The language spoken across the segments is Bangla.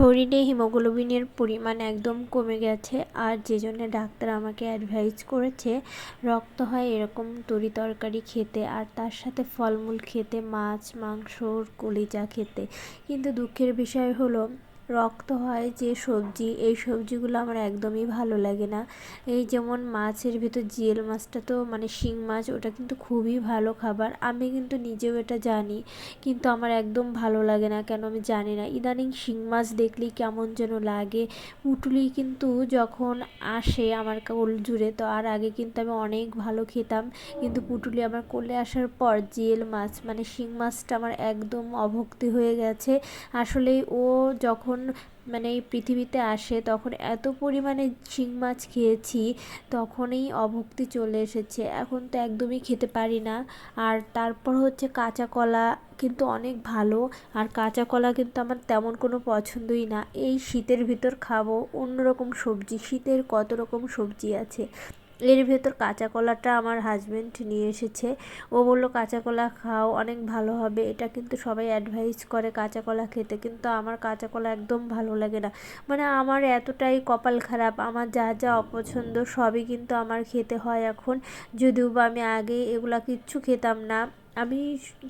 শরীরে হিমোগ্লোবিনের পরিমাণ একদম কমে গেছে আর যে জন্য ডাক্তার আমাকে অ্যাডভাইস করেছে, রক্ত হয় এরকম তরি তরকারি খেতে আর তার সাথে ফলমূল খেতে, মাছ, মাংস, কলিজা খেতে। কিন্তু দুঃখের বিষয় হলো রক্ত হয় যে সবজি, এই সবজিগুলো আমার একদমই ভালো লাগে না। এই যেমন মাছের ভিতর জিয়েল মাছটা তো মানে শিং মাছ, ওটা কিন্তু খুবই ভালো খাবার। আমি কিন্তু নিজেও এটা জানি, কিন্তু আমার একদম ভালো লাগে না, কেন আমি জানি না। ইদানিং শিং মাছ দেখলেই কেমন যেন লাগে। পুটুলি কিন্তু যখন আসে আমার কোল জুড়ে, তো আর আগে কিন্তু আমি অনেক ভালো খেতাম। কিন্তু পুটুলি আমার কোলে আসার পর জিয়েল মাছ মানে শিং মাছটা আমার একদম অভক্তি হয়ে গেছে। আসলেই ও যখন মানে এই পৃথিবীতে আসে, তখন এত পরিমাণে শিং মাছ খেয়েছি, তখনই অভক্তি চলে এসেছে। এখন তো একদমই খেতে পারি না। আর তারপর হচ্ছে কাঁচা কলা কিন্তু অনেক ভালো। আর কাঁচা কলা কিন্তু আমার তেমন কোনো পছন্দই না। এই শীতের ভিতর খাব, অন্যরকম সবজি, শীতের কত রকম সবজি আছে। এর ভেতর কাঁচা কলাটা আমার হাজব্যান্ড নিয়ে এসেছে। ও বলল, কাঁচা কলা খাও, অনেক ভালো হবে। এটা কিন্তু সবাই অ্যাডভাইস করে কাঁচা কলা খেতে, কিন্তু আমার কাঁচা কলা একদম ভালো লাগে না। মানে আমার এতটাই কপাল খারাপ, আমার যা যা অপছন্দ সবই কিন্তু আমার খেতে হয় এখন। যদিও বা আমি আগে এগুলা কিচ্ছু খেতাম না আমি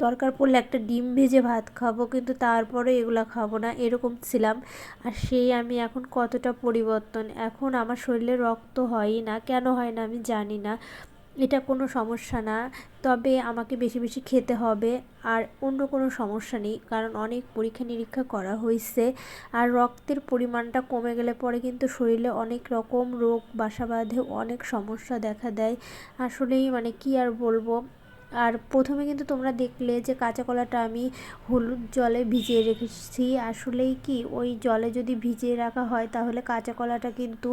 দরকার পড়লে একটা ডিম ভেজে ভাত খাব, কিন্তু তারপরে এগুলো খাব না, এরকম ছিলাম। আর সেই আমি এখন কতটা পরিবর্তন? এখন আমার শরীরে রক্ত হয়ই না, কেন হয় না আমি জানি না। এটা কোনো সমস্যা না, তবে আমাকে বেশি বেশি খেতে হবে। আর অন্য কোনো সমস্যা নেই, কারণ অনেক পরীক্ষা নিরীক্ষা করা হয়েছে আর রক্তের পরিমাণটা কমে গেলে পরে কিন্তু শরীরে অনেক রকম রোগ, বাসা বাঁধে অনেক সমস্যা দেখা দেয়। আসলেই মানে কি আর বলব? আর প্রথমে কিন্তু তোমরা দেখলে যে কাঁচা কলাটা আমি হলুদ জলে ভিজিয়ে রেখেছি। আসলেই কি, ওই জলে যদি ভিজিয়ে রাখা হয়, তাহলে কাঁচা কলাটা কিন্তু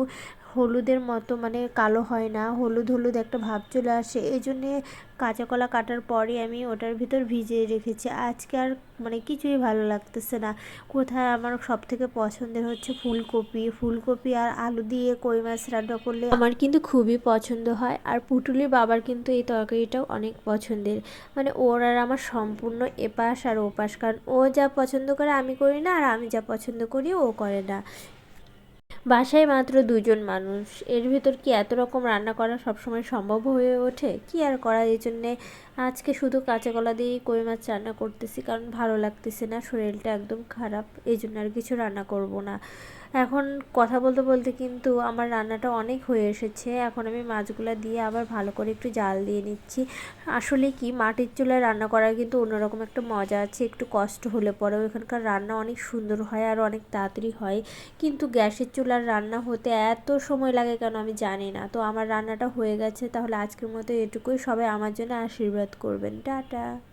হলুদের মতো মানে কালো হয় না, হলুদ হলুদ একটা ভাব চলে আসে। এই জন্যে কাঁচা কলা কাটার পরে আমি ওটার ভিতর ভিজিয়ে রেখেছি। আজকে আর মানে কিছুই ভালো লাগতেছে না। কোথায় আমার সব থেকে পছন্দের হচ্ছে ফুলকপি। ফুলকপি আর আলু দিয়ে কই মাছ রান্না করলে আমার কিন্তু খুবই পছন্দ হয়। আর পুটুলির বাবার কিন্তু এই তরকারিটাও অনেক পছন্দের। মানে ওর আর আমার সম্পূর্ণ এপাশ আর ওপাশ। কারণ ও যা পছন্দ করে আমি করি না, আর আমি যা পছন্দ করি ও করে না। বাসায় মাত্র দুজন মানুষ। এর ভিতর কি এত রকম রান্না করা সবসময় সম্ভব হয়ে ওঠে? কি আর করা এই জন্যে? আজকে শুধু কাঁচা কলা দিয়েই কই মাছ রান্না করতেছি, কারণ ভালো লাগতেছে না, শরীরটা একদম খারাপ, এই জন্য আর কিছু রান্না করব না। এখন কথা বলতে বলতে কিন্তু আমার রান্নাটা অনেক হয়ে এসেছে। এখন আমি মাছগুলো দিয়ে আবার ভালো করে একটু জাল দিয়ে নিচ্ছি। আসলে কি, মাটির চুলায় রান্না করার কিন্তু অন্যরকম একটা মজা আছে। একটু কষ্ট হলে পরেও এখানকার রান্না অনেক সুন্দর হয় আর অনেক তাড়াতাড়ি হয়। কিন্তু গ্যাসের চুলার রান্না হতে এত সময় লাগে কেন আমি জানি না। তো আমার রান্নাটা হয়ে গেছে, তাহলে আজকের মতো এটুকুই। সবাই আমার জন্য আশীর্বাদ করবেন। টাটা।